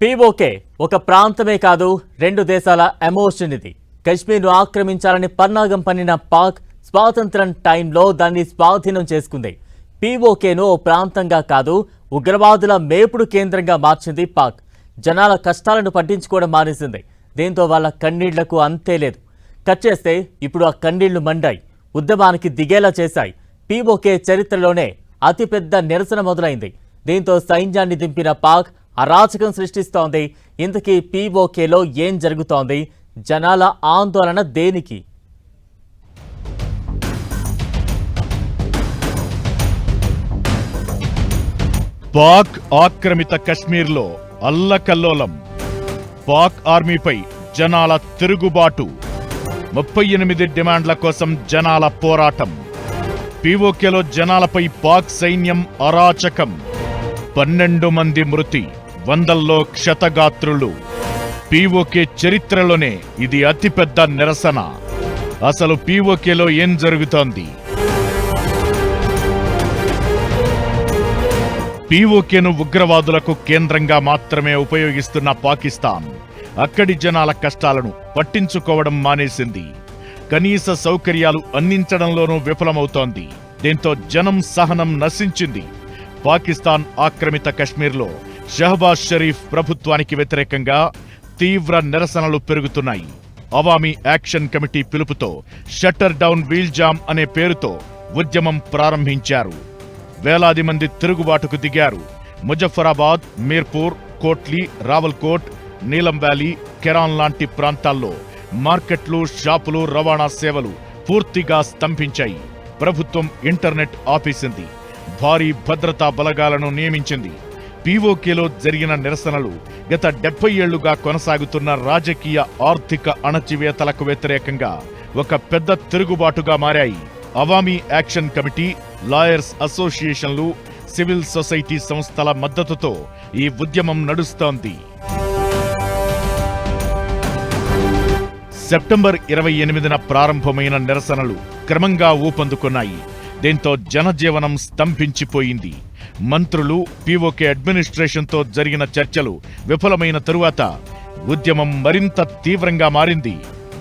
PoK ఒక ప్రాంతమే కాదు రెండు దేశాల ఎమోషన్ ఇది కశ్మీర్ను ఆక్రమించాలని పన్నాగం పన్నిన పాక్ స్వాతంత్రం టైంలో దాన్ని స్వాధీనం చేసుకుంది. పీఓకేను ఓ ప్రాంతంగా కాదు ఉగ్రవాదుల మేపుడు కేంద్రంగా మార్చింది పాక్. జనాల కష్టాలను పట్టించుకోవడం మానేసింది. దీంతో వాళ్ళ కన్నీళ్ళకు అంతే లేదు. కట్ చేస్తే ఇప్పుడు ఆ కన్నీళ్ళు మండాయి. ఉద్యమానికి దిగేలా చేశాయి. పీఓకే చరిత్రలోనే అతిపెద్ద నిరసన మొదలైంది. దీంతో సైన్యాన్ని దింపిన పాక్ అరాచకం సృష్టిస్తోంది. ఇంతకీ పీఓకేలో ఏం జరుగుతోంది? జనాల ఆందోళన దేనికి? పాక్ ఆక్రమిత కశ్మీర్లో అల్లకల్లోలం. పాక్ ఆర్మీపై జనాల తిరుగుబాటు. ముప్పై ఎనిమిది డిమాండ్ల కోసం జనాల పోరాటం. పీఓకేలో జనాలపై పాక్ సైన్యం అరాచకం. పన్నెండు మంది మృతి. వందల్లో క్షతగాత్రులు. పీఓకే చరిత్రలోనే ఇది అతిపెద్ద నిరసన. అసలు పీఓకేలో ఏం జరుగుతోంది? పీఓకేను ఉగ్రవాదులకు కేంద్రంగా మాత్రమే ఉపయోగిస్తున్న పాకిస్తాన్. అక్కడి జనాల కష్టాలను పట్టించుకోవడం మానేసింది. కనీస సౌకర్యాలు అందించడంలోనూ విఫలమవుతోంది. దీంతో జనం సహనం నశించింది. పాకిస్తాన్ ఆక్రమిత కశ్మీర్లో షహబాజ్ షరీఫ్ ప్రభుత్వానికి వ్యతిరేకంగా తీవ్ర నిరసనలు పెరుగుతున్నాయి. అవామీ యాక్షన్ కమిటీ పిలుపుతో షట్టర్ డౌన్ వీల్ జామ్ అనే పేరుతో ఉద్యమం ప్రారంభించారు. వేలాది మంది తిరుగుబాటుకు దిగారు. ముజఫరాబాద్ మీర్పూర్ కోట్లీ రావల్కోట్ నీలం వ్యాలీ కెరాన్ లాంటి ప్రాంతాల్లో మార్కెట్లు షాపులు రవాణా సేవలు పూర్తిగా స్తంభించాయి. ప్రభుత్వం ఇంటర్నెట్ ఆపేసింది. భారీ భద్రతా బలగాలను నియమించింది. పీఓకేలో జరిగిన నిరసనలు గత డెబ్బై ఏళ్ళుగా కొనసాగుతున్న రాజకీయ ఆర్థిక అణచివేతలకు వ్యతిరేకంగా ఒక పెద్ద తిరుగుబాటుగా మారాయి. అవామీ యాక్షన్ కమిటీ లాయర్స్ అసోసియేషన్లు సివిల్ సొసైటీ సంస్థల మద్దతుతో ఈ ఉద్యమం నడుస్తోంది. సెప్టెంబర్ ఇరవై ఎనిమిదిన ప్రారంభమైన నిరసనలు క్రమంగా ఊపందుకున్నాయి. దీంతో జనజీవనం స్తంభించిపోయింది. మంత్రులు పీఓకే అడ్మినిస్ట్రేషన్తో జరిగిన చర్చలు విఫలమైన తరువాత ఉద్యమం మరింత తీవ్రంగా మారింది.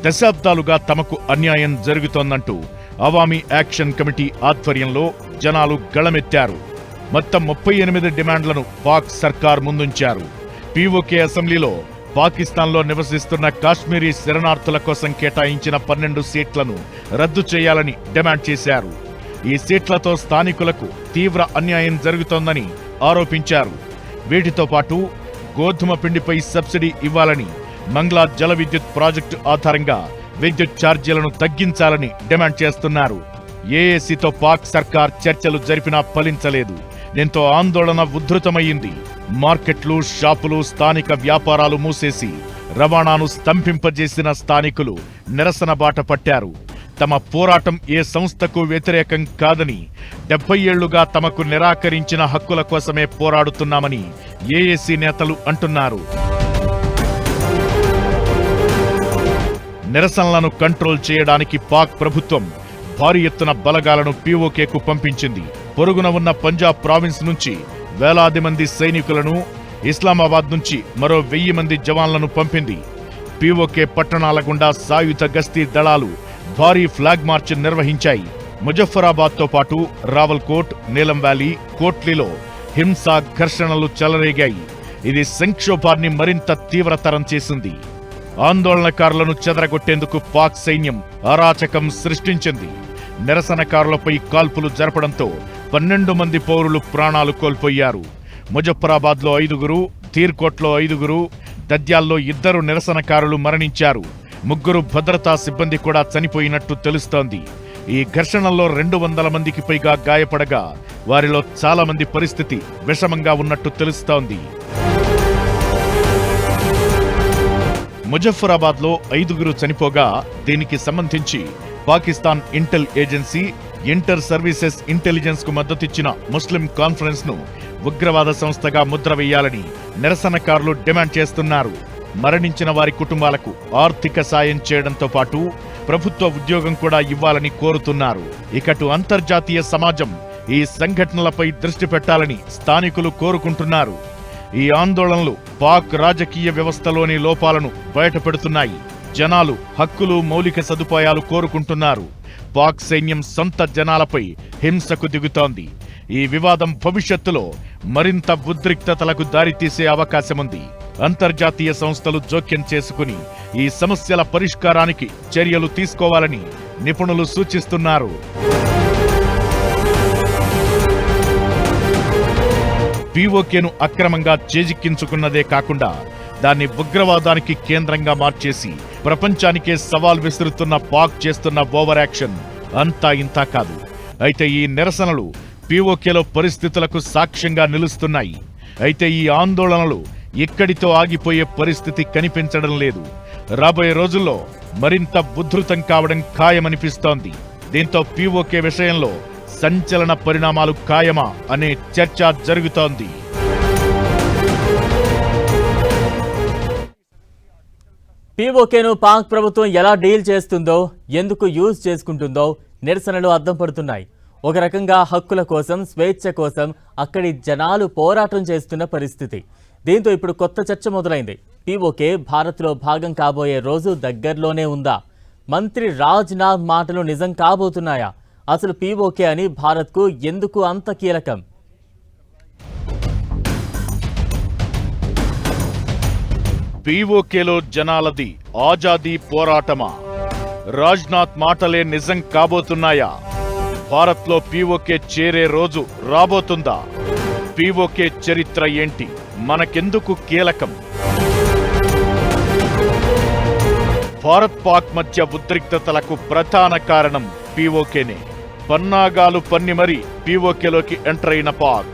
దశాబ్దాలుగా తమకు అన్యాయం జరుగుతోందంటూ అవామీ యాక్షన్ కమిటీ ఆధ్వర్యంలో జనాలు గళమెత్తారు. మొత్తం ముప్పై ఎనిమిది డిమాండ్లను పాక్ సర్కార్ ముందుంచారు. పీఓకే అసెంబ్లీలో పాకిస్తాన్లో నివసిస్తున్న కాశ్మీరీ శరణార్థుల కోసం కేటాయించిన పన్నెండు సీట్లను రద్దు చేయాలని డిమాండ్ చేశారు. ఈ సీట్లతో స్థానికులకు తీవ్ర అన్యాయం జరుగుతోందని ఆరోపించారు. వీటితో పాటు గోధుమ పిండిపై సబ్సిడీ ఇవ్వాలని మంగ్లా జల విద్యుత్ ప్రాజెక్టు ఆధారంగా విద్యుత్ ఛార్జీలను తగ్గించాలని డిమాండ్ చేస్తున్నారు. ఏఏసీతో పాక్ సర్కార్ చర్చలు జరిపినా ఫలించలేదు. దీంతో ఆందోళన ఉధృతమయ్యింది మార్కెట్లు షాపులు స్థానిక వ్యాపారాలు మూసేసి రవాణాను స్తంభింపజేసిన స్థానికులు నిరసన బాట పట్టారు. తమ పోరాటం ఏ సంస్థకు వ్యతిరేకం కాదని డెబ్బై ఏళ్ళుగా తమకు నిరాకరించిన హక్కుల కోసమే పోరాడుతున్నామని ఏఏసీ నేతలు అంటున్నారు. నిరసనలను కంట్రోల్ చేయడానికి పాక్ ప్రభుత్వం భారీ ఎత్తున బలగాలను పీఓకేకు పంపించింది. పొరుగున ఉన్న పంజాబ్ ప్రావిన్స్ నుంచి వేలాది మంది సైనికులను ఇస్లామాబాద్ నుంచి మరో వెయ్యి మంది జవాన్లను పంపింది. పీఓకే పట్టణాల గుండా సాయుధ గస్తీ దళాలు భారీ ఫ్లాగ్ మార్చ్ నిర్వహించాయి. ముజఫరాబాద్తో పాటు రావల్కోట్ నీలం వ్యాలీ కోట్లీలో హింస ఘర్షణలు చెలరేగాయి. ఇది సంక్షోభాన్ని మరింత తీవ్రతరం చేసింది. ఆందోళనకారులను చెదరగొట్టేందుకు పాక్ సైన్యం అరాచకం సృష్టించింది. నిరసనకారులపై కాల్పులు జరపడంతో పన్నెండు మంది పౌరులు ప్రాణాలు కోల్పోయారు. ముజఫరాబాద్లో ఐదుగురు తీర్కోట్లో ఐదుగురు దద్యాల్లో ఇద్దరు నిరసనకారులు మరణించారు. ముగ్గురు భద్రతా సిబ్బంది కూడా చనిపోయినట్టు తెలుస్తోంది. ఈ ఘర్షణల్లో రెండు వందల మందికి పైగా గాయపడగా వారిలో చాలా మంది పరిస్థితి విషమంగా ఉన్నట్టు తెలుస్తోంది. ముజఫరాబాద్లో ఐదుగురు చనిపోగా దీనికి సంబంధించి Pakistan intel agency inter services ఇంటెలిజెన్స్కు మద్దతిచ్చిన ముస్లిం కాన్ఫరెన్స్ను ఉగ్రవాద సంస్థగా ముద్ర వేయాలని నిరసనకారులు డిమాండ్ చేస్తున్నారు. మరణించిన వారి కుటుంబాలకు ఆర్థిక సాయం చేయడంతో పాటు ప్రభుత్వ ఉద్యోగం కూడా ఇవ్వాలని కోరుతున్నారు. ఇకటు అంతర్జాతీయ సమాజం ఈ సంఘటనలపై దృష్టి పెట్టాలని స్థానికులు కోరుకుంటున్నారు. ఈ ఆందోళనలు పాక్ రాజకీయ వ్యవస్థలోని లోపాలను బయటపెడుతున్నాయి. జనాలు హక్కులు మౌలిక సదుపాయాలు కోరుకుంటున్నారు. పాక్ సైన్యం సొంత జనాలపై హింసకు దిగుతోంది. ఈ వివాదం భవిష్యత్తులో మరింత ఉద్రిక్తతలకు దారితీసే అవకాశముంది. అంతర్జాతీయ సంస్థలు జోక్యం చేసుకుని ఈ సమస్యల పరిష్కారానికి చర్యలు తీసుకోవాలని నిపుణులు సూచిస్తున్నారు. పీఓకేను అక్రమంగా చేజిక్కించుకున్నదే కాకుండా దాన్ని ఉగ్రవాదానికి కేంద్రంగా మార్చేసి ప్రపంచానికే సవాల్ విసురుతున్న పాక్ చేస్తున్న ఓవర్ యాక్షన్ అంతా ఇంతా కాదు. అయితే ఈ నిరసనలు పీఓకేలో పరిస్థితులకు సాక్ష్యంగా నిలుస్తున్నాయి. అయితే ఈ ఆందోళనలు ఇక్కడితో ఆగిపోయే పరిస్థితి కనిపించడం లేదు. రాబోయే రోజుల్లో మరింత ఉధృతం కావడం ఖాయమనిపిస్తోంది. దీంతో పీఓకే విషయంలో సంచలన పరిణామాలు ఖాయమా అనే చర్చ జరుగుతోంది. పీఓకేను పాక్ ప్రభుత్వం ఎలా డీల్ చేస్తుందో ఎందుకు యూజ్ చేసుకుంటుందో నిరసనలు అద్దం పడుతున్నాయి. ఒక రకంగా హక్కుల కోసం స్వేచ్ఛ కోసం అక్కడి జనాలు పోరాటం చేస్తున్న పరిస్థితి. దీంతో ఇప్పుడు కొత్త చర్చ మొదలైంది. పీఓకే భారత్లో భాగం కాబోయే రోజు దగ్గరలోనే ఉందా? మంత్రి రాజ్నాథ్ మాటలు నిజం కాబోతున్నాయా? అసలు పీఓకే అని భారత్కు ఎందుకు అంత కీలకం? పీఓకేలో జనాలది ఆజాదీ పోరాటమా? రాజ్నాథ్ మాటలే నిజం కాబోతున్నాయా? భారత్లో పీఓకే చేరే రోజు రాబోతుందా? పీఓకే చరిత్ర ఏంటి? మనకెందుకు కీలకం? భారత్ పాక్ మధ్య ఉద్రిక్తతలకు ప్రధాన కారణం పీఓకేనే. పన్నాగాలు పన్ని మరీ పీఓకేలోకి ఎంటర్ అయిన పాక్.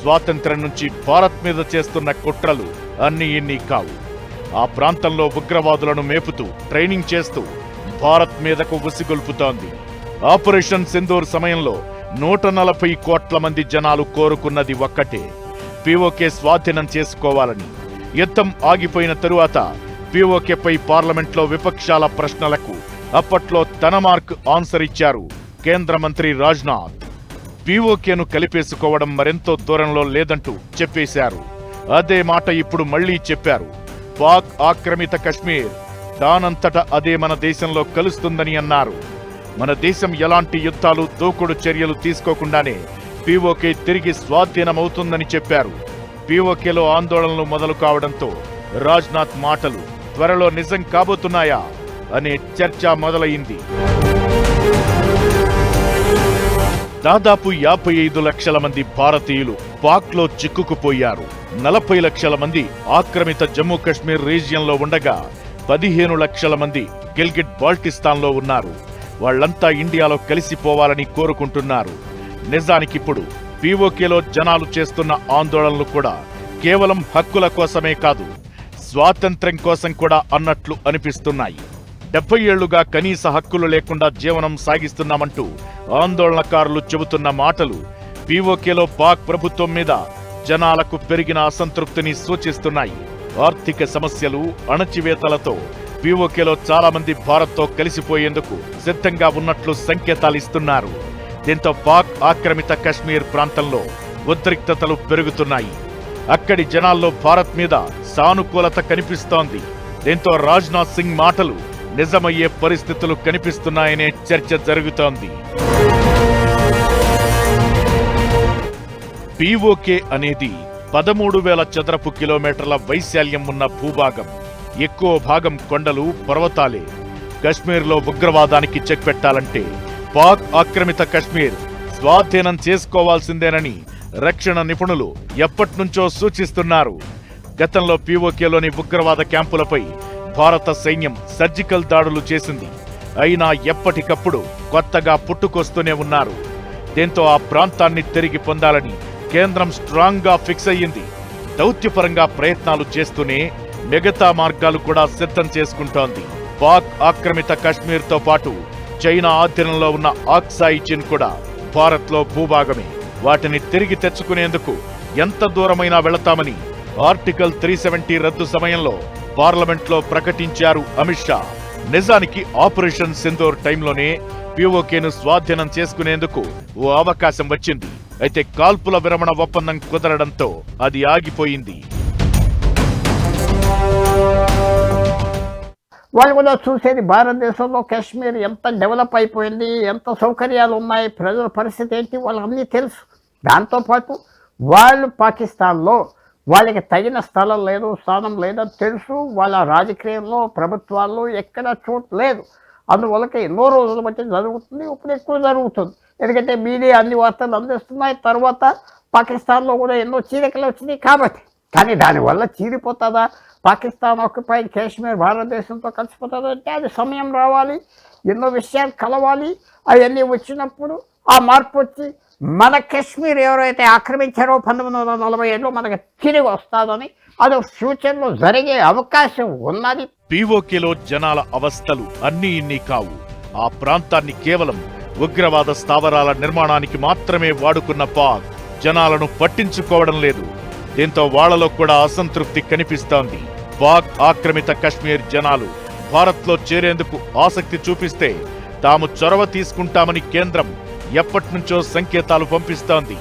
స్వాతంత్ర్యం నుంచి భారత్ మీద చేస్తున్న కుట్రలు అన్ని ఇన్ని కావు. ఆ ప్రాంతంలో ఉగ్రవాదులను మేపుతూ ట్రైనింగ్ చేస్తూ భారత్ మీదకు ఉసిగొల్పుతోంది. ఆపరేషన్ సింధూర్ సమయంలో నూట నలభై కోట్ల మంది జనాలు కోరుకున్నది ఒక్కటే. పీఓకే స్వాధీనం చేసుకోవాలని. యుద్ధం ఆగిపోయిన తరువాత పీఓకేపై పార్లమెంట్లో విపక్షాల ప్రశ్నలకు అప్పట్లో తన మార్క్ ఆన్సర్ ఇచ్చారు కేంద్ర మంత్రి రాజ్నాథ్. పీఓకేను కలిపేసుకోవడం మరెంతో దూరంలో లేదంటూ చెప్పేశారు. అదే మాట ఇప్పుడు మళ్ళీ చెప్పారు. పాక్ ఆక్రమిత కశ్మీర్ దానంతట అదే మన దేశంలో కలుస్తుందని అన్నారు. మన దేశం ఎలాంటి యుద్ధాలు దూకుడు చర్యలు తీసుకోకుండానే పీఓకే తిరిగి స్వాధీనమవుతుందని చెప్పారు. పీఓకేలో ఆందోళనలు మొదలు కావడంతో రాజ్నాథ్ మాటలు త్వరలో నిజం కాబోతున్నాయా అనే చర్చ మొదలైంది. దాదాపు యాభై ఐదు లక్షల మంది భారతీయులు పాక్లో చిక్కుకుపోయారు. నలభై లక్షల మంది ఆక్రమిత జమ్మూ కాశ్మీర్ రీజియన్లో ఉండగా పదిహేను లక్షల మంది గిల్గిట్ బాల్టిస్తాన్లో ఉన్నారు. వాళ్ళంతా ఇండియాలో కలిసిపోవాలని కోరుకుంటున్నారు. నిజానికిప్పుడు పీఓకేలో జనాలు చేస్తున్న ఆందోళనలు కూడా కేవలం హక్కుల కోసమే కాదు స్వాతంత్ర్యం కోసం కూడా అన్నట్లు అనిపిస్తున్నాయి. డెబ్బై ఏళ్ళుగా కనీస హక్కులు లేకుండా జీవనం సాగిస్తున్నామంటూ ఆందోళనకారులు చెబుతున్న మాటలు పీఓకేలో పాక్ ప్రభుత్వం మీద జనాలకు పెరిగిన అసంతృప్తిని సూచిస్తున్నాయి. ఆర్థిక సమస్యలు అణచివేతలతో పీఓకేలో చాలామంది భారత్తో కలిసిపోయేందుకు సిద్ధంగా ఉన్నట్లు సంకేతాలిస్తున్నారు దీంతో పాక్ ఆక్రమిత కశ్మీర్ ప్రాంతంలో ఉద్రిక్తతలు పెరుగుతున్నాయి. అక్కడి జనాల్లో భారత్ మీద సానుకూలత కనిపిస్తోంది. దీంతో రాజ్నాథ్ సింగ్ మాటలు నిజమయ్యే పరిస్థితులు కనిపిస్తున్నాయనే చర్చ జరుగుతోంది. పీఓకే అనేది పదమూడు వేల చదరపు కిలోమీటర్ల వైశాల్యం ఉన్న భూభాగం. ఎక్కువ భాగం కొండలు పర్వతాలే. కశ్మీర్లో ఉగ్రవాదానికి చెక్ పెట్టాలంటే పాక్ ఆక్రమిత కశ్మీర్ స్వాధీనం చేసుకోవాల్సిందేనని రక్షణ నిపుణులు ఎప్పట్నుంచో సూచిస్తున్నారు. గతంలో పీఓకేలోని ఉగ్రవాద క్యాంపులపై భారత సైన్యం సర్జికల్ దాడులు చేసింది. అయినా ఎప్పటికప్పుడు కొత్తగా పుట్టుకొస్తూనే ఉన్నారు. దీంతో ఆ ప్రాంతాన్ని తిరిగి పొందాలని కేంద్రం స్ట్రాంగ్గా ఫిక్స్ అయ్యింది. దౌత్యపరంగా ప్రయత్నాలు చేస్తూనే మిగతా మార్గాలు కూడా సిద్ధం చేసుకుంటోంది. పాక్ ఆక్రమిత కశ్మీర్తో పాటు చైనా ఆధీనంలో ఉన్న ఆక్సాయి చిన్ కూడా భారత్లో భూభాగమే. వాటిని తిరిగి తెచ్చుకునేందుకు ఎంత దూరమైనా వెళతామని ఆర్టికల్ త్రీ సెవెంటీ రద్దు సమయంలో పార్లమెంట్లో ప్రకటించారు అమిత్ షా. నిజానికి ఆపరేషన్ సింధూర్ టైంలోనే పీఓకేను స్వాధీనం చేసుకునేందుకు ఓ అవకాశం వచ్చింది. అయితే కాల్పుల విరమణ ఒప్పందం కుదరడంతో అది ఆగిపోయింది. వాళ్ళు కూడా చూసేది భారతదేశంలో కాశ్మీర్ ఎంత డెవలప్ అయిపోయింది ఎంత సౌకర్యాలు ఉన్నాయి ప్రజల పరిస్థితి ఏంటి వాళ్ళన్నీ తెలుసు. దాంతోపాటు వాళ్ళు పాకిస్తాన్లో వాళ్ళకి తగిన స్థలం లేదు స్థానం లేదని తెలుసు. వాళ్ళ రాజకీయంలో ప్రభుత్వాల్లో ఎక్కడ చోటు లేదు. అందువల్లకి ఎన్నో రోజుల బట్టి జరుగుతుంది ఇప్పుడు ఎక్కువ జరుగుతుంది. ఎందుకంటే మీడియా అన్ని వార్తలు అందిస్తున్నాయి. తర్వాత పాకిస్తాన్లో కూడా ఎన్నో చీలికలు వచ్చినాయి కాబట్టి. కానీ దానివల్ల చీలిపోతుందా? పాకిస్తాన్ ఆక్యుపై కాశ్మీర్ భారతదేశంతో కలిసిపోతుందా? అంటే అది సమయం రావాలి ఎన్నో విషయాలు కలవాలి. అవన్నీ వచ్చినప్పుడు ఆ మార్పు వచ్చి మన కాశ్మీర్ ఎవరైతే ఆక్రమించారో పంతొమ్మిది వందల నలభై ఏడులో మనకు తిరిగి వస్తుందని అది ఫ్యూచర్లో జరిగే అవకాశం ఉన్నది. పీఓకేలో జనాల అవస్థలు అన్నీ ఇన్ని కావు. ఆ ప్రాంతాన్ని కేవలం ఉగ్రవాద స్థావరాల నిర్మాణానికి మాత్రమే వాడుకున్న పాక్ జనాలను పట్టించుకోవడం లేదు. దీంతో వాళ్ళలో కూడా అసంతృప్తి కనిపిస్తోంది. పాక్ ఆక్రమిత కశ్మీర్ జనాలు భారత్లో చేరేందుకు ఆసక్తి చూపిస్తే తాము చొరవ తీసుకుంటామని కేంద్రం ఎప్పటినుంచో సంకేతాలు పంపిస్తోంది.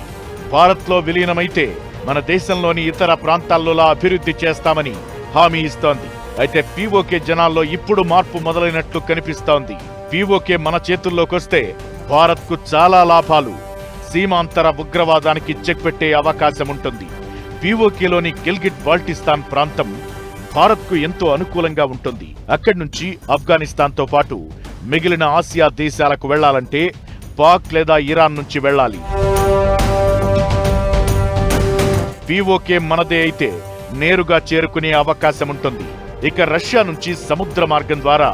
భారత్లో విలీనమైతే మన దేశంలోని ఇతర ప్రాంతాల్లోలా అభివృద్ధి చేస్తామని హామీ ఇస్తోంది. అయితే పీఓకే జనాల్లో ఇప్పుడు మార్పు మొదలైనట్లు కనిపిస్తోంది. పీఓకే మన చేతుల్లోకొస్తే భారత్కు చాలా లాభాలు. సీమాంతర ఉగ్రవాదానికి చెక్ పెట్టే అవకాశం ఉంటుంది పీఓకేలోని గిల్గిట్ బాల్టిస్తాన్ ప్రాంతం భారత్కు ఎంతో అనుకూలంగా ఉంటుంది. అక్కడి నుంచి ఆఫ్ఘనిస్తాన్తో పాటు మిగిలిన ఆసియా దేశాలకు వెళ్ళాలంటే పాక్ లేదా ఇరాన్ నుంచి వెళ్ళాలి. పీఓకే మనదే అయితే నేరుగా చేరుకునే అవకాశం ఉంటుంది. ఇక రష్యా నుంచి సముద్ర మార్గం ద్వారా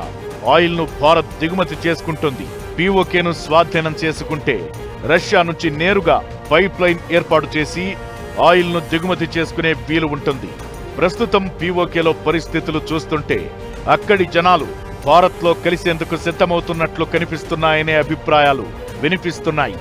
ఆయిల్ను భారత్ దిగుమతి చేసుకుంటుంది. పీఓకేను స్వాధీనం చేసుకుంటే రష్యా నుంచి నేరుగా పైప్ లైన్ ఏర్పాటు చేసి ఆయిల్ను దిగుమతి చేసుకునే వీలు ఉంటుంది. ప్రస్తుతం పీఓకేలో పరిస్థితులు చూస్తుంటే అక్కడి జనాలు భారత్లో కలిసేందుకు సిద్ధమవుతున్నట్లు కనిపిస్తున్నాయనే అభిప్రాయాలు వినిపిస్తున్నాయి.